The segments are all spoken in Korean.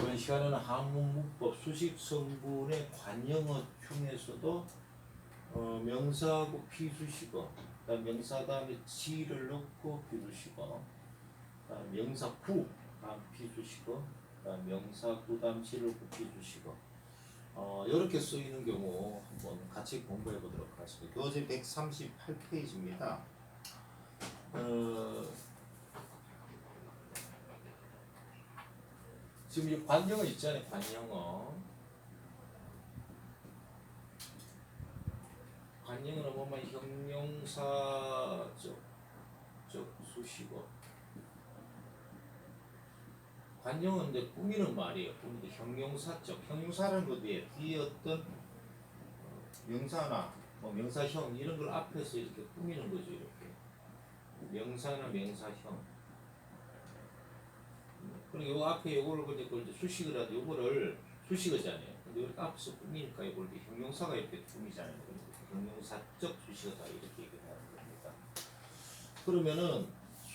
이번 시간에는 한문문법 수식 성분의 관형어 중에서도 어, 명사하고 비수식어, 그다음 명사 다음에 지를 넣고 비수식어, 명사 구 다음 비수식어, 명사 구 다음 지를 넣고 비수식어. 어, 이렇게 쓰이는 경우 한번 같이 공부해 보도록 하겠습니다. 교재 138페이지입니다. 어, 지금 이 관형어 있잖아요, 관형어. 관형어는 보면 형용사적, 적 수식어. 관형어는 이제 꾸미는 말이에요. 꾸미는 형용사적. 형용사라는 것 뒤에 뒤에 어떤 어, 명사나 뭐 명사형 이런 걸 앞에서 이렇게 꾸미는 거죠, 이렇게. 명사나 명사형. 그리고 요 앞에 요거를 그걸 이제 수식을 하도 요거를 수식어잖아요. 근데 이렇게 앞에서 꾸미니까 이걸 이렇게 형용사가 이렇게 꾸미잖아요. 그러니까 형용사적 수식어다 이렇게 얘기를 하는 겁니다. 그러면은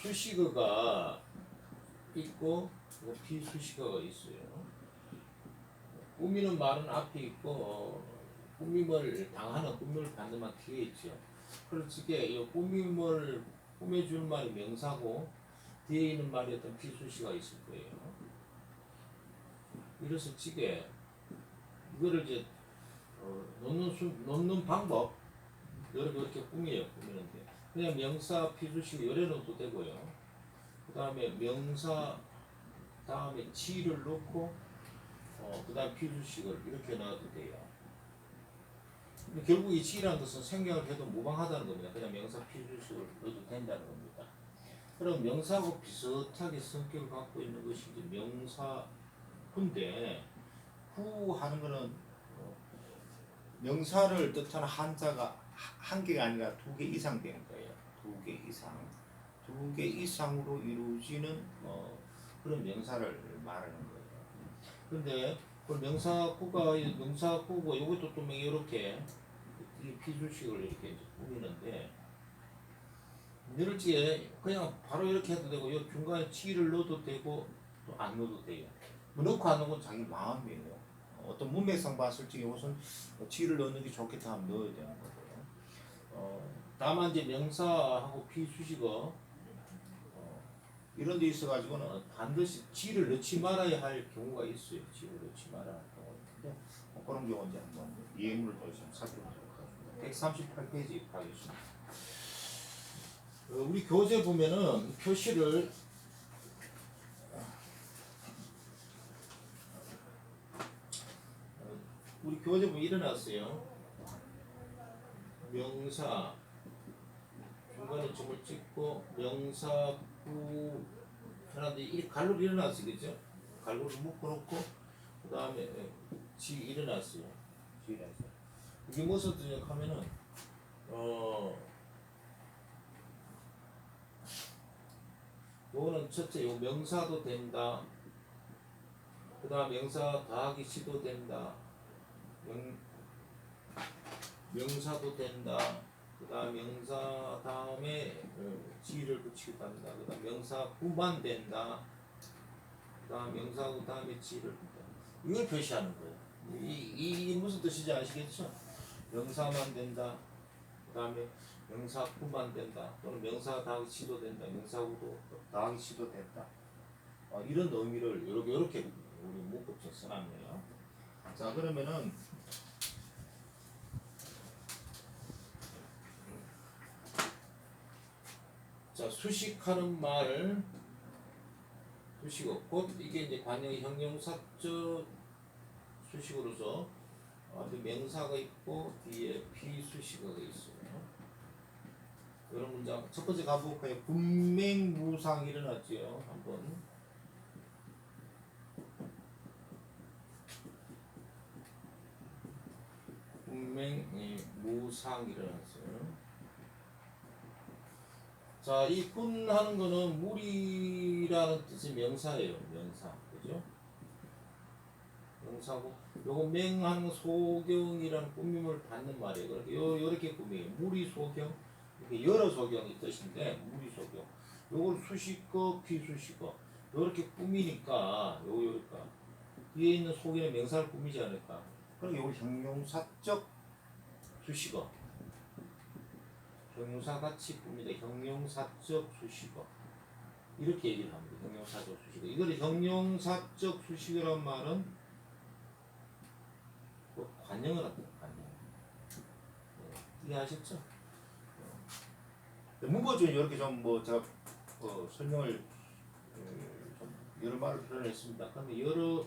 수식어가 있고 뭐 비수식어가 있어요. 꾸미는 말은 앞에 있고 어, 꾸밈을 당하는 꾸밈을 받는 말 뒤에 있죠. 이게 이 꾸밈을 꾸며주는 말이 명사고 뒤에 있는 말이 어떤 비수시가 있을 거예요. 이래서 찌개 이거를 이제 어, 넣는 수, 넣는 방법 이렇게 이렇게 꾸며요 꾸미는데 그냥 명사 비수식 넣어도 되고요. 그 다음에 명사 다음에 지를 넣고 어, 그 다음 비수식을 이렇게 넣어도 돼요. 결국 이 지라는 것은 생략을 해도 무방하다는 겁니다. 그냥 명사 비수식을 넣어도 된다는 겁니다. 그럼 명사하고 비슷하게 성격을 갖고 있는 것이 이제 명사인데 후 하는 거는 어, 명사를 뜻하는 한자가 하- 한 개가 아니라 두 개 이상 되는 거예요. 두 개 이상. 두 개 이상으로 이루어지는 어, 그런 명사를 말하는 거예요. 근데 그 명사구가 명사구고 이것도 또 이렇게 이 피주식을 이렇게 꾸미는데 늘지에 그냥 바로 이렇게 해도 되고 요 중간에 치를 넣어도 되고 또 안 넣어도 돼요. 뭐 넣고 안건 자기 마음이에요. 어떤 문맥상 봤을 때 이것은 치를 넣는 게 좋겠다 하면 넣어야 되는 거고요. 어, 다만 이제 명사하고 비수식어 어, 이런 데 있어 가지고는 반드시 지를 넣지 말아야 할 경우가 있어요. 지를 넣지 말아야 할 경우가 있는데 뭐 그런 경우 이제 한번 예문을 더좀 살펴보도록 하겠습니다. 138페이지 가겠습니다. 어, 우리 교재 보면은 표시를 어, 우리 교재 보면 일어났어요. 명사 중간에 점을 찍고 명사 구 하나인데 이 갈로 일어났어요, 그죠? 갈고를 묶어놓고 그 다음에 지 일어났어요. 지 일어났어요. 이게 무슨 뜻이냐 하면은 어. 요거는 첫째 요 명사도 된다. 그 다음 명사 더하기 시도 된다. 명, 명사도 된다. 그 다음 명사 다음에 어, 지를 붙이기도 한다. 그 다음 명사 후만 된다. 그 다음 명사 후 다음에 지를 붙다. 이걸 표시하는 거예요. 이, 이, 이 무슨 뜻인지 아시겠죠? 명사만 된다. 그 다음에 명사 후만 된다. 또는 명사 다하기 시도 된다. 명사 후도 다하기 시도 된다. 어, 이런 의미를 이렇게 이렇게 우리 문법적 써놨네요. 자 그러면은 자 수식하는 말을 수식어 곧 이게 이제 관형의 형용사적 수식으로서 앞에 명사가 있고 뒤에 비수식어가 있어요. 이런 문장 첫 번째 가볼까요? 분맹무상 일어났지요. 한번 분맹무상 일어났어요. 자, 이 꾼하는 거는 물이라는 뜻의 명사예요. 명사, 그죠? 명사고, 요거 맹한 소경이라는 꾸밈을 받는 말이에요. 그렇게 요 요렇게 꾸며요. 물이 소경, 이렇게 여러 소경이 뜻인데 물이 소경. 요걸 수식어, 비수식어. 요렇게 꾸미니까 요 요니까 위에 있는 속에는 명사를 꾸미지 않을까. 그러니까 이걸 형용사적 수식어. 형용사 같이 꾸미다. 형용사적 수식어. 이렇게 얘기를 합니다. 형용사적 수식어. 이걸 형용사적 수식어란 말은 뭐 관용을 한다. 관용. 네, 이해하셨죠? 네, 문법 중에 이렇게 좀 뭐 제가 어, 설명을 어, 좀 여러 말을 표현했습니다. 그러면 여러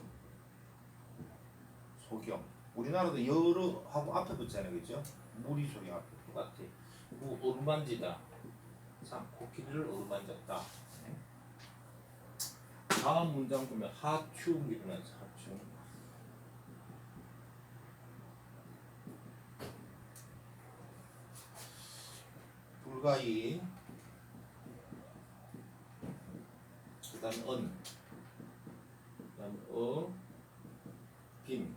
소경 우리나라도 여러 하고 앞에 붙잖아요, 그죠? 무리 소경 앞에 똑같아. 무 어루만지다. 참 코끼리를 어루만졌다. 네. 다음 문장 보면 하충 일어나죠. 하충. 불가이 언 그 다음 어 빔.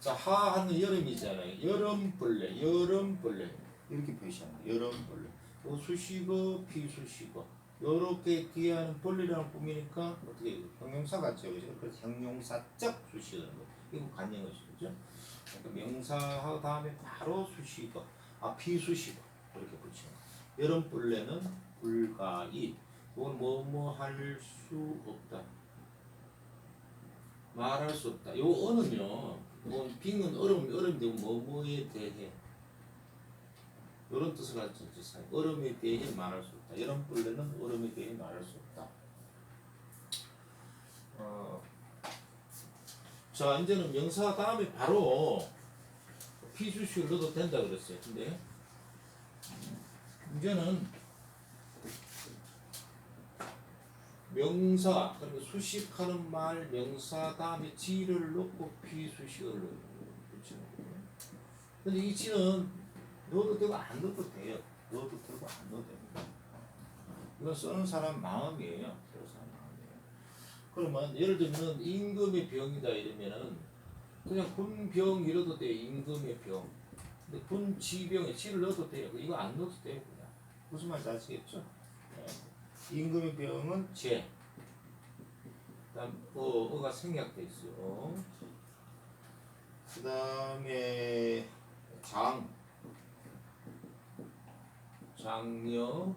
자 하하는 여름이잖아요. 여름벌레, 여름벌레 이렇게 표시합니다. 여름벌레. 뭐 수식어, 비수식어. 요렇게 뒤에 하는 벌레라는 꾸미니까 어떻게? 형용사 같죠, 그죠? 그래서 형용사적 수식어는 거. 이거 관용어죠, 그죠? 그러니까 명사하 다음에 바로 수식어, 아 비수식어 이렇게 붙이는 거. 여름 벌레는 불가이. 이건 뭐뭐 할 수 없다. 말할 수 없다. 요 어는요, 뭐 빙은 얼음 얼음인데 뭐뭐에 대해 이런 뜻을 가지고 있어요. 얼음에 대해 말할 수 없다. 여름 벌레는 얼음에 대해 말할 수 없다. 어, 자 이제는 명사 다음에 바로 피수식을 넣어도 된다 그랬어요. 근데 이제는 명사 그러니까 수식하는 말 명사 다음에 지를 넣고 비수식을 붙이는 거예요. 근데 이 지는 넣어도 되고 안 넣어도 돼요. 넣어도 되고 안 넣어도 됩니다. 이건 쓰는 사람 마음이에요. 쓰는 사람 마음이에요. 그러면 예를 들면 임금의 병이다 이러면은 그냥 군병 이러도 돼 임금의 병. 근데 군지병에 지를 넣어도 돼요. 이거 안 넣어도 돼요 그냥. 무슨 말인지 아시겠죠? 네. 임금의 병은 재. 그다음 어 어가 생략돼 있어요. 그다음에 장. 장려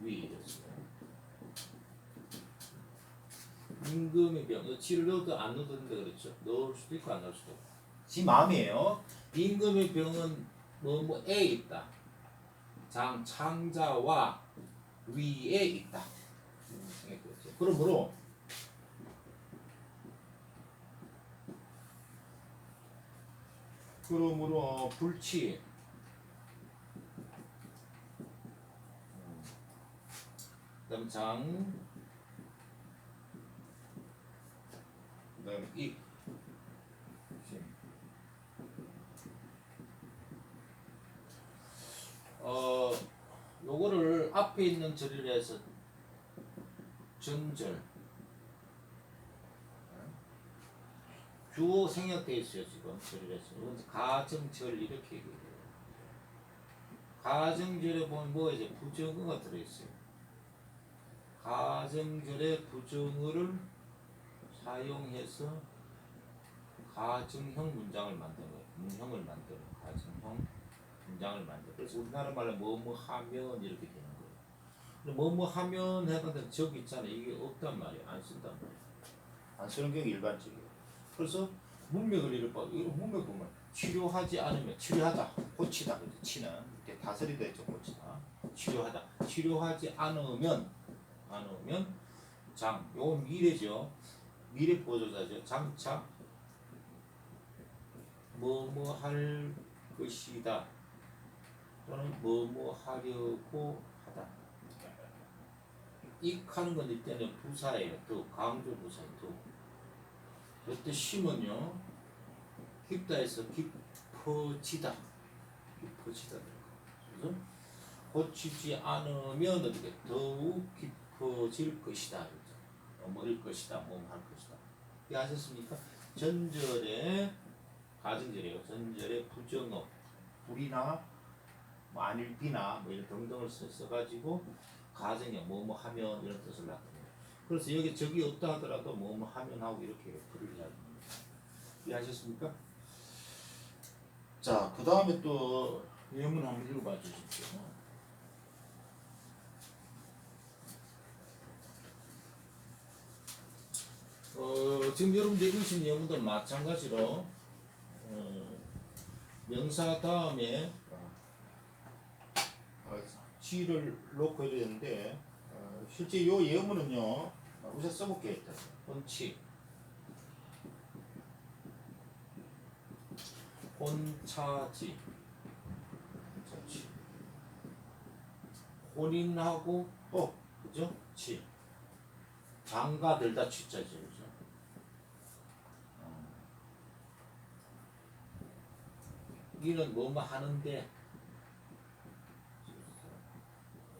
위 이랬어요. 임금의 병. 이거 지를 넣어도 안 넣어도 된다 그랬죠. 넣을 수도 있고 안 넣을 수도 있고. 지 마음이에요. 임금의 병은 뭐 뭐에 있다. 장 창자와 위에 있다. 생각했죠. 그러므로 그러므로 어, 불치 그다음 장 그다음 입어 요거를 앞에 있는 절을 해서 전절. 주어 생략돼 있어요 지금 이건 가정절 이렇게 얘기해요. 가정절에 보면 뭐 이제 부정어가 들어있어요. 가정절에 부정어를 사용해서 가정형 문장을 거예요 문형을 만드는 가정형 문장을 만들어. 그래서 우리나라 말로 뭐뭐 하면 이렇게 되는 거예요. 근데 뭐뭐 하면 해봤는데 적 있잖아요. 이게 없단 말이에요. 안 쓴단 말이에요. 안 쓰는 경우 일반적이에요. 그래서 문맥을 이렇게 봐. 이거 문맥 보면 치료하지 않으면 치료하다, 고치다. 그죠? 치는 이렇게 다스리 되죠. 고치다. 치료하다. 치료하지 않으면 않으면 장. 요건 미래죠. 미래 보조자죠. 장차 뭐뭐 할 것이다. 또는 뭐뭐 하려고 하다. 익하는 건 이때는 부사예요. 더 강조 부사예요. 더. 이때 심은요. 깊다에서 깊어지다. 깊어지다. 그래서 고치지 않으면 어떻게 더욱 깊어질 것이다. 머릴 것이다. 몸할 것이다. 이해하셨습니까? 전절에 가정절이에요. 전절에 부정어 불이나 뭐 아닐비나 뭐 이런 등등을 써, 써가지고 가정형 뭐뭐 하면 이런 뜻을 나타내요. 그래서 여기 적이 없다 하더라도 뭐, 뭐 하면 하고 이렇게 풀을 해야 됩니다. 이해하셨습니까? 자, 그 다음에 또 예문 한번 읽어봐 주십시오. 어, 지금 여러분들 읽으신 예문도 마찬가지로 어, 명사 다음에 어, 지를 놓고 해야 되는데 어, 실제 이 예문은요 어, 우선 써볼게요 일단. 본치. 혼차지. 혼차지 혼인하고 또 그죠? 치 장가 들다 치자지 그죠? 어. 이는 뭐뭐 하는데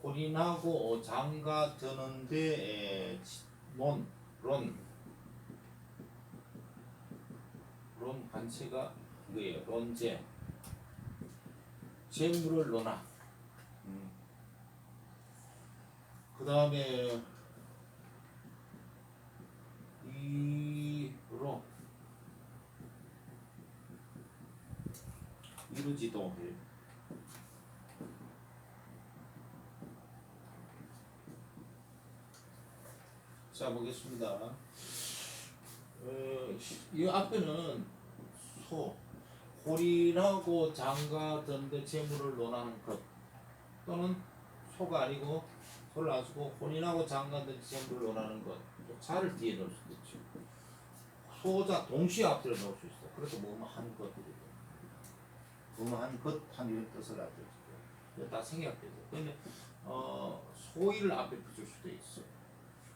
혼인하고 장가 드는데 논, 론, 론 반체가 이거예요. 론제. 재물을 논하. 음. 그 다음에 이로 이루지도 해. 자 보겠습니다. 어, 이 앞에는 소, 홀인하고 장가든데 재물을 논하는 것 또는 소가 아니고 소를 안 쓰고 혼인하고 장가든데 재물을 논하는 것. 또 자를 뒤에 넣을 수도 있죠. 소자 동시에 앞뒤로 넣을 수 있어. 그래서 한 것들이 뭐뭐 한 것, 한 이런 뜻을 알죠. 다 생략되죠. 근데 어, 소위를 앞에 붙일 수도 있어.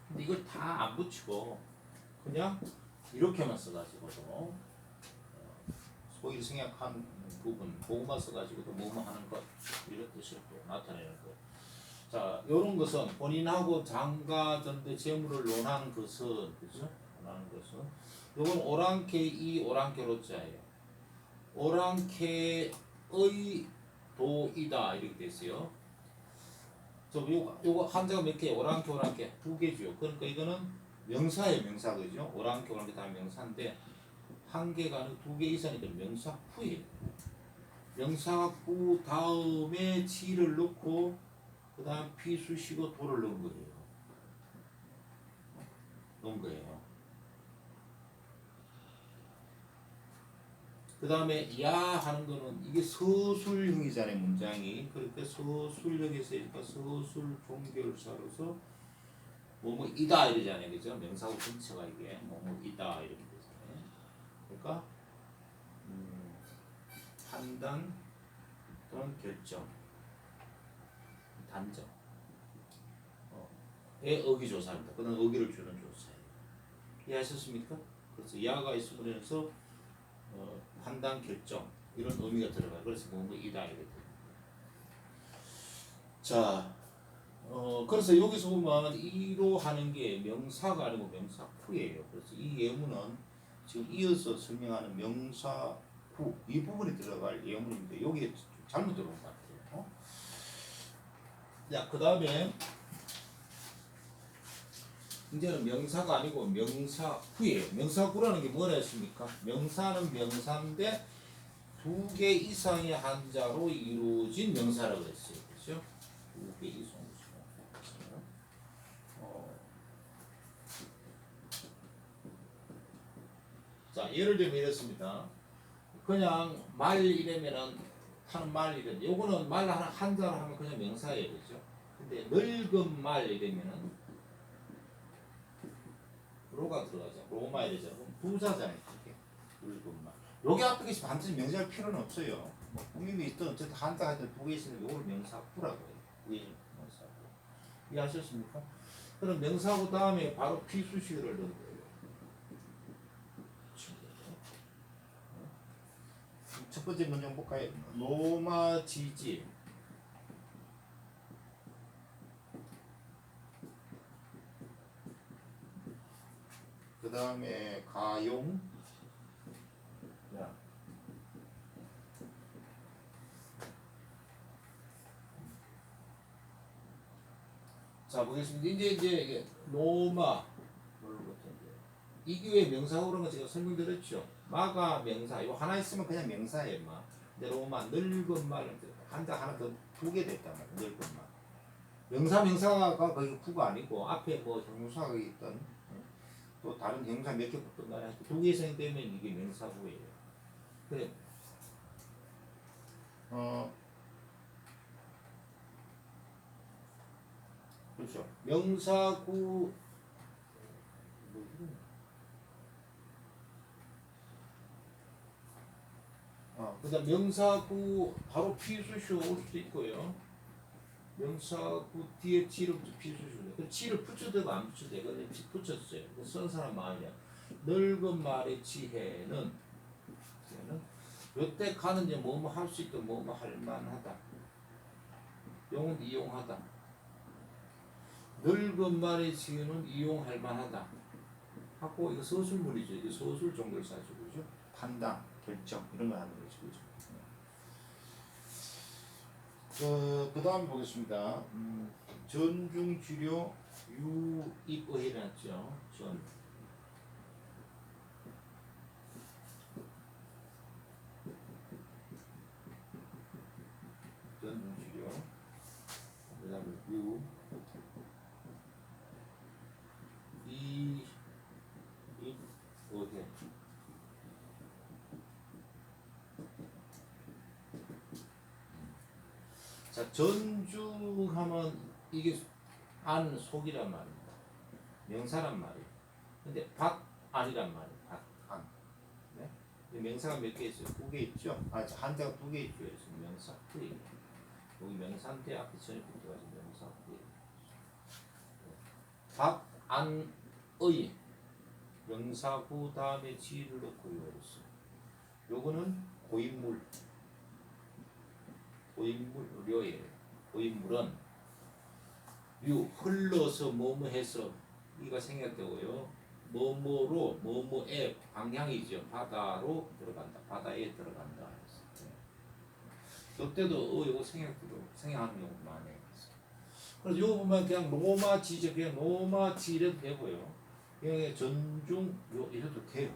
근데 이걸 다 안 붙이고 그냥 이렇게만 써가지고도 어, 소위를 생략한 부분 그것만 써가지고도 뭐뭐 하는 것 이런 뜻을 또 나타내는 것. 자, 이런 것은 본인하고 장가전대 재물을 논하는 것은 그죠? 논하는 것은 이건 오랑캐 이 오랑캐로 자예요. 오랑캐의 도이다 이렇게 됐어요. 저 요거 요거 한자가 몇 개? 오랑캐 오랑캐 두 개죠. 그러니까 이거는 명사예요, 명사 그죠? 오랑캐 오랑캐 다 명사인데 한 개가 아니고 두 개 이상이니까 명사 후예요. 명사 후 다음에 지를 넣고 그 다음 피수시고 도를 넣은 거예요. 넣은 거예요. 그 다음에 야 하는 거는 이게 서술형이잖아요 문장이. 그러니까 서술형에서 그러니까 서술 종결사로서 뭐뭐 이다 이러잖아요. 그죠? 명사구 전체가 이게 뭐뭐 이다 이렇게 되잖아요. 그러니까 음, 판단 또는 결정 단정. 어, 의 어기 조사입니다. 그는 어기를 주는 조사예요. 이해하셨습니까? 그래서 야가 있으면서 어, 판단 결정 이런 의미가 들어가요. 그래서 뭐뭐 이다 이렇게. 자, 어 그래서 여기서 보면 이로 하는 게 명사가 아니고 명사 후예요. 그래서 이 예문은 지금 이어서 설명하는 명사 후이 부분에 들어갈 예문인데 여기에 좀 잘못 들어온 것 같아요. 어? 자, 그 다음에 이제는 명사가 아니고 명사 후예요. 명사 후라는 게 뭐라 했습니까? 명사는 명사인데 두 개 이상의 한자로 이루어진 명사라고 했어요. 그렇죠? 두 개 이상. 어. 자, 예를 들면 이렇습니다. 그냥 말 이래면은 하는 말 이래. 요거는 말 하나 한자로 하면 그냥 명사예요. 그죠? 근데 늙은 말 이래면은 로가 들어가죠. 로마 이래죠. 그럼 부사잖아요. 늙은 말. 여기 앞에 계시 반드시 명사할 필요는 없어요. 뭐 국민이 있든 어쨌든 한자 하든 두개 있으면 요걸 명사구라고 해요. 이 명사구. 이해하셨습니까? 그럼 명사구 다음에 바로 피수식을 넣은 거예요. 첫 번째 문장 볼까요? 로마 지지 그 다음에 가용 야. 자 보겠습니다. 이제 이제 이제 이교의 명사고 그런 거 제가 설명드렸죠. 마가 명사 이거 하나 있으면 그냥 명사예요, 마. 근데 로마 늙은 말 한자 하나 더두개 됐단 말이야, 늙은 말. 명사 명사가 거기 구가 아니고 앞에 뭐 형용사가 있던 어? 또 다른 형용사 몇 개 붙던 간에 두개 이상이 되면 이게 명사구예요. 그래. 어. 그렇죠. 명사구? 어, 그다음 명사구 바로 피수시 올 수도 있고요. 명사구 뒤에 지를 피수시네. 그 지를 붙여도 안 붙여도 되거든요. 지 붙였어요. 그쓴 사람 말이야. 늙은 말의 지혜는 지혜는 요때 가는 이제 뭐뭐 할 수 있고 뭐뭐 할 만하다. 용은 이용하다. 늙은 말의 지혜는 이용할 만하다. 하고 이거 서술문이죠. 이거 서술 사주고 그죠? 판단, 결정 이런 거 하는 거죠. 그죠? 그, 그 다음 보겠습니다. 음, 전중치료 유입을 해놨죠. 전. 전중치료. 그 다음에 유. 이, 이, 어디? 자, 전중하면 이게 안 속이란 말입니다. 명사란 말이에요. 근데 박 안이란 말이에요. 박 안. 네? 이 명사가 몇 개 있어요? 두 개 있죠? 아, 저 한자가 두 개 있죠. 그래서 명사. 여기 명사인데 앞에 전에 붙어가지고 명사. 박 안의 명사구 다음에 지를 넣고. 요거는 고인물 고인물료예요. 고인물은 유 흘러서 뭐뭐 해서 이가 생략되고요. 뭐뭐로 뭐뭐의 방향이죠. 바다로 들어간다. 바다에 들어간다. 그때도 어 이거 생략도 생략하는 경우 많아요. 그래서 이거 보면 그냥 로마 지죠. 그냥 로마 지래도 되고요. 그냥 전중 요 이래도 돼요.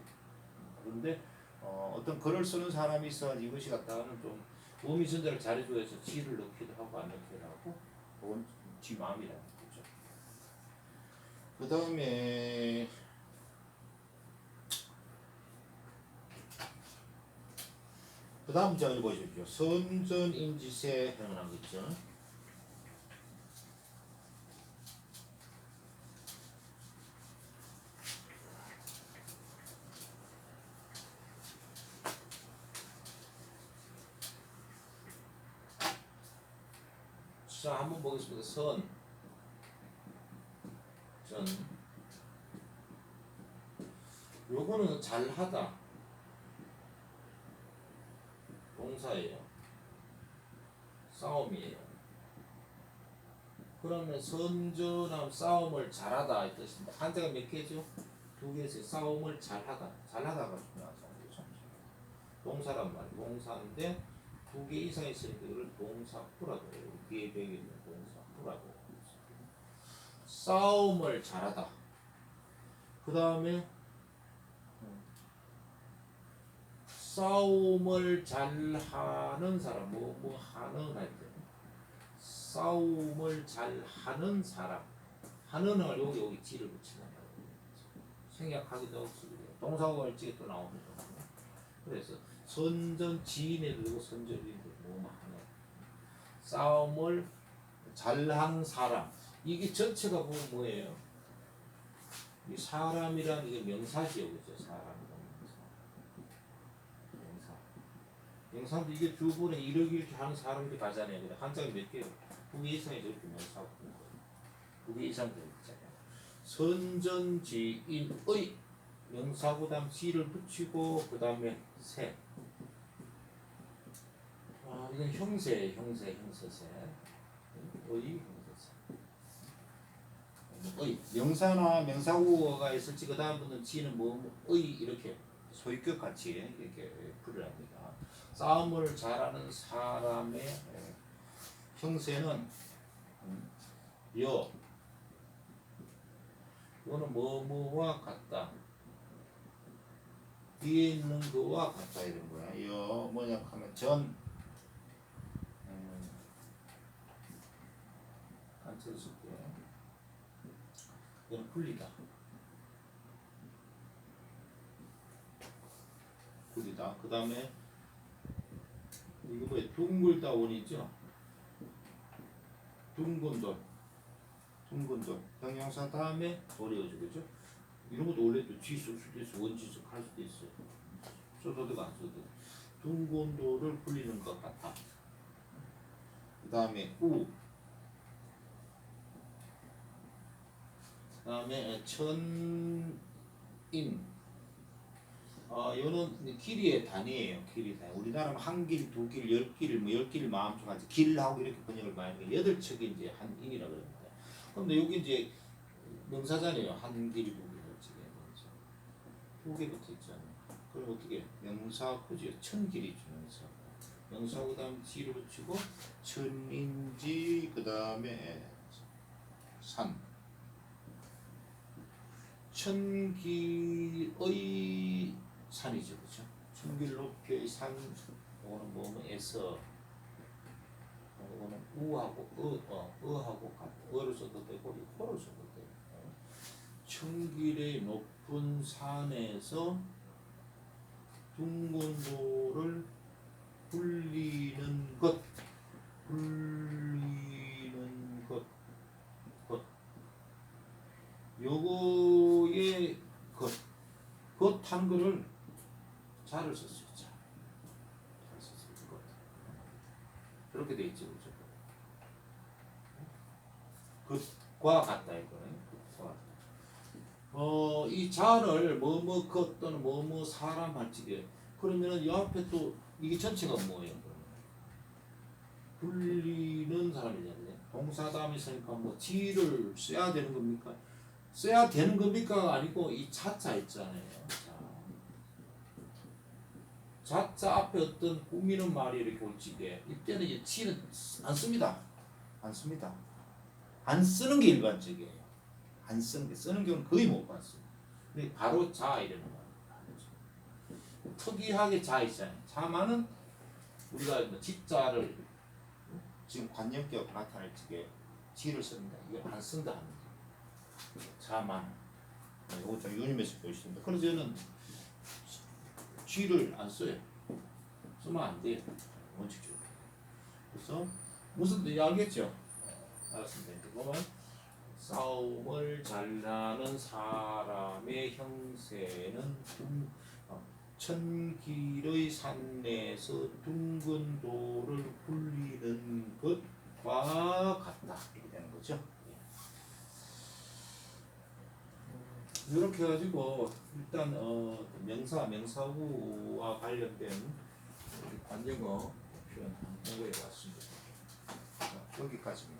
그런데 어, 어떤 글을 쓰는 사람이 있어 이것이 갖다가는 좀 의미 전달을 잘해줘야 해서 지를 넣기도 하고 안 넣기도 하고 그건 지 마음이라는 거죠. 그 다음에 그 다음 문장 읽어주십시오. 선전인지세 거 있죠. 자, 한번 보겠습니다. 선, 전. 요거는 잘하다. 동사예요. 싸움이에요. 그러면 선전함 싸움을 잘하다 이 뜻입니다. 한자가 몇 개죠? 두 개에서 싸움을 잘하다. 잘하다가 중요하죠. 그렇죠? 동사란 말이에요. 동사인데 두 개 이상 있으니까 이걸 동사구라고 해요. 뒤에 있 는 동사구라고. 싸움을 잘하다. 그 다음에 싸움을 잘하는 사람, 뭐, 뭐 하는 할 때. 싸움을 잘하는 사람. 하는 을 여기, 여기 지를 붙이는 거예요. 생략하기도 하고, 동사가 일찍 또 거거든요. 그래서 선전 지인을 두고 선전인을 뭐 하는 싸움을 잘한 사람 이게 전체가 보면 뭐예요? 이 사람이라는 게 명사지요, 그죠? 사람이라는 명사. 명사. 명사도 이게 두 분의 이렇게 이렇게 하는 사람들이 가잖아요. 근데 한 장이 몇 개요? 두개 이상이 저렇게 거예요. 두개 이상 되잖아요. 선전지인의 명사고 다음 지를 붙이고 그 다음에 새. 아 이건 형세, 형세, 형세세. 의. 의 명사나 명사구가 있을지 그 다음부터는 지는 뭐, 뭐, 의 이렇게 소유격 같이 이렇게 풀을 합니다. 싸움을 잘하는 사람의 예, 형세는 음, 여 그거는 뭐뭐와 같다. 뒤에 있는 거와 같다 이런 거야. 이거 뭐냐 하면 전 음, 단체를 쓸게. 이건 풀리다. 풀리다. 그 다음에 이거 뭐야 둥글다 원이죠. 둥근 돌. 둥근 돌. 형용사 다음에 돌이어죠, 그죠? 이런 것도 원래 또 지수 수도 있어, 원지수 할 수도. 써도 되고 안 써도. 둥근 돌을 풀리는 것 같다. 그 다음에 우. 그 다음에 천인. 어, 요는 길이의 단위예요. 길이 단위. 우리나라는 한 길, 두 길, 열 길, 뭐열 길 마음속까지 길하고 이렇게 번역을 많이 해요. 여덟 척이 이제 한 인이라 그럽니다. 근데 여기 이제 명사잖아요. 한 길이 두 길, 열 척이 명사. 두개 붙어 있잖아요. 그럼 어떻게? 명사 그죠? 천 길이죠 명사. 명사 그 다음 지를 붙이고 천인지 그 다음에 산. 천길의 산이죠, 그렇죠? 천길 높이의 산, 이거는 뭐뭐에서, 이거는 우하고 어, 어, 어하고 같, 어를 써도 되고, 이 호를 써도 돼요. 어. 천길의 높은 산에서 둥근도를 굴리는 것, 굴리는 것, 것. 요거의 것, 것 한글을 잘을 썼어요. 그렇게 돼 있죠, 그죠? 것과 같다 이거는. 어, 이 자를 뭐뭐 것 또는 뭐뭐 사람 할지게 그러면은 이 앞에 또 이게 전체가 뭐예요? 불리는 사람이잖아요. 동사 다음에 있으니까 뭐 지를 써야 되는 겁니까? 써야 되는 겁니까? 아니고 이 자자 있잖아요. 자. 자자 앞에 어떤 꾸미는 말이 이렇게 올지게 이때는 이제 치는 안 씁니다. 안 씁니다. 안 쓰는 게 일반적이에요. 안 쓰는 게 쓰는 경우는 거의 못 봤어요. 근데 바로 자 이러는 거예요. 특이하게 자 있잖아요. 자만은 우리가 뭐 집자를 지금 관념격 나타낼 적에 지를 씁니다. 이거 안 쓴다 하는 거. 자만. 이거 좀 유님에서 보시는데 그래서 저는 쥐를 안 써요. 쓰면 안 돼요. 원칙적으로. 그래서 무슨 뜻인지 알겠죠? 알았습니다. 그거는 싸움을 잘하는 사람의 형세는 둥, 어, 천길의 산에서 둥근 돌을 굴리는 것과 같다 이렇게 되는 거죠. 이렇게 해가지고 일단 어, 명사 명사구와 관련된 관념어 표현 공부해 봤습니다. 자, 여기까지입니다.